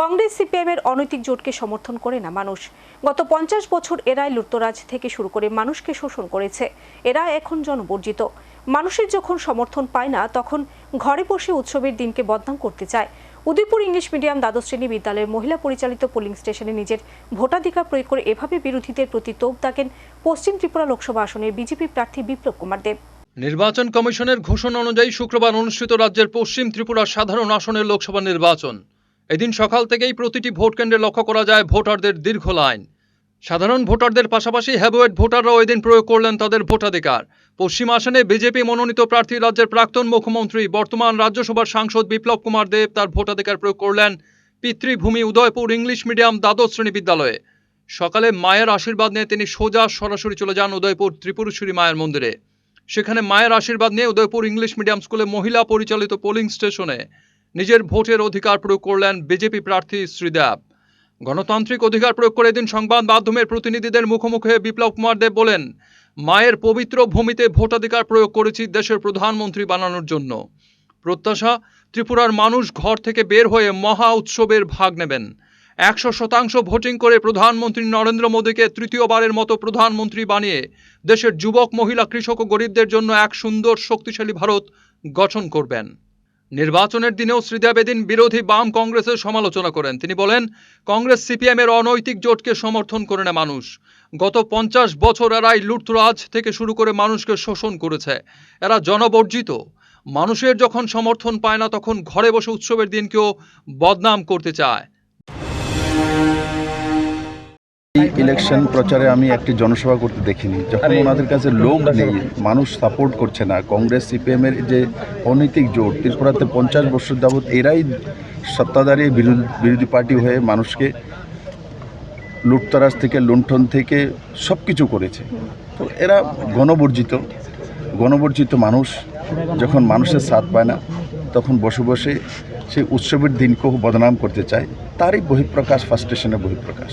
Congress CPM এর অনৈতিক জোটকে সমর্থন করে না মানুষ। গত পঞ্চাশ বছর এরাই লুটতরাজ থেকে শুরু করে মানুষকে শোষণ করেছে। এরা এখন জনবর্জিত। মানুষের যখন সমর্থন পায় না, তখন ঘরে বসে উৎসবের দিনকে বদনাম করতে চায়। উদয়পুর ইংলিশ মিডিয়াম দ্বাদশ শ্রেণি বিদ্যালয়ের মহিলা পরিচালিত পোলিং স্টেশনে নিজের ভোটাধিকার প্রয়োগ করে এভাবে বিরোধীদের প্রতি তোপ দাগেন পশ্চিম ত্রিপুরা লোকসভা আসনের বিজেপি প্রার্থী বিপ্লব কুমার দেব। নির্বাচন কমিশনের ঘোষণা অনুযায়ী শুক্রবার অনুষ্ঠিত রাজ্যের পশ্চিম ত্রিপুরা সাধারণ আসনের লোকসভা নির্বাচন। এদিন সকাল থেকেই প্রতিটি ভোট কেন্দ্রে লক্ষ্য করা যায় ভোটারদের দীর্ঘ লাইন। সাধারণ ভোটারদের পাশাপাশি হ্যাভোয়েট ভোটাররাও এদিন প্রয়োগ করলেন তাদের ভোটাধিকার। পশ্চিম আসনে বিজেপি মনোনীত প্রার্থী রাজ্যের প্রাক্তন মুখ্যমন্ত্রী, বর্তমান রাজ্যসভার সাংসদ বিপ্লব কুমার দেব তার ভোটাধিকার প্রয়োগ করলেন পিতৃভূমি উদয়পুর ইংলিশ মিডিয়াম দ্বাদশ শ্রেণি বিদ্যালয়ে। সকালে মায়ের আশীর্বাদ নিয়ে তিনি সোজা সরাসরি চলে যান উদয়পুর ত্রিপুরেশ্বরী মায়ের মন্দিরে। সেখানে মায়ের আশীর্বাদ নিয়ে উদয়পুর ইংলিশ মিডিয়াম স্কুলে মহিলা পরিচালিত পোলিং স্টেশনে নিজের ভোটের অধিকার প্রয়োগ করলেন বিজেপি প্রার্থী শ্রীদেব। গণতান্ত্রিক অধিকার প্রয়োগ করে দিন সংবাদ মাধ্যমের প্রতিনিধিদের মুখোমুখি বিপ্লব কুমার দেব বলেন, মায়ের পবিত্র ভূমিতে ভোটাধিকার প্রয়োগ করেছি দেশের প্রধানমন্ত্রী বানানোর জন্য। প্রত্যাশা, ত্রিপুরার মানুষ ঘর থেকে বের হয়ে মহা উৎসবের ভাগ নেবেন। একশো শতাংশ ভোটিং করে প্রধানমন্ত্রী নরেন্দ্র মোদীকে তৃতীয়বারের মতো প্রধানমন্ত্রী বানিয়ে দেশের যুবক, মহিলা, কৃষক ও গরিবদের জন্য এক সুন্দর, শক্তিশালী ভারত গঠন করবেন। নির্বাচনের দিনেও শ্রীদেব এদিন বিরোধী বাম কংগ্রেসের সমালোচনা করেন। তিনি বলেন, কংগ্রেস সিপিএমের অনৈতিক জোটকে সমর্থন করে না মানুষ। গত পঞ্চাশ বছর এরাই লুটতরাজ থেকে শুরু করে মানুষকে শোষণ করেছে। এরা জনবর্জিত। মানুষের যখন সমর্থন পায় না, তখন ঘরে বসে উৎসবের দিনকেও বদনাম করতে চায়। ইলেকশন প্রচারে আমি একটি জনসভা করতে দেখিনি। যখন ওনাদের কাছে লোক নেই মানুষ সাপোর্ট করছে না কংগ্রেস সিপিএম এর যে অনৈতিক জোট ত্রিপুরাতে পঞ্চাশ বছর যাবৎ এরাই সত্তাধারী বিরোধী বিরোধী পার্টি হয়ে মানুষকে লুটতরাজ থেকে লুণ্ঠন থেকে সব কিছু করেছে। তো এরা গণবর্জিত গণবর্জিত মানুষ। যখন মানুষের সাথ পায় না তখন বসে বসে সেই উৎসবের দিনকেও বদনাম করতে চায়। তারই বহিঃপ্রকাশ ফার্স্টেশনের বহিঃপ্রকাশ।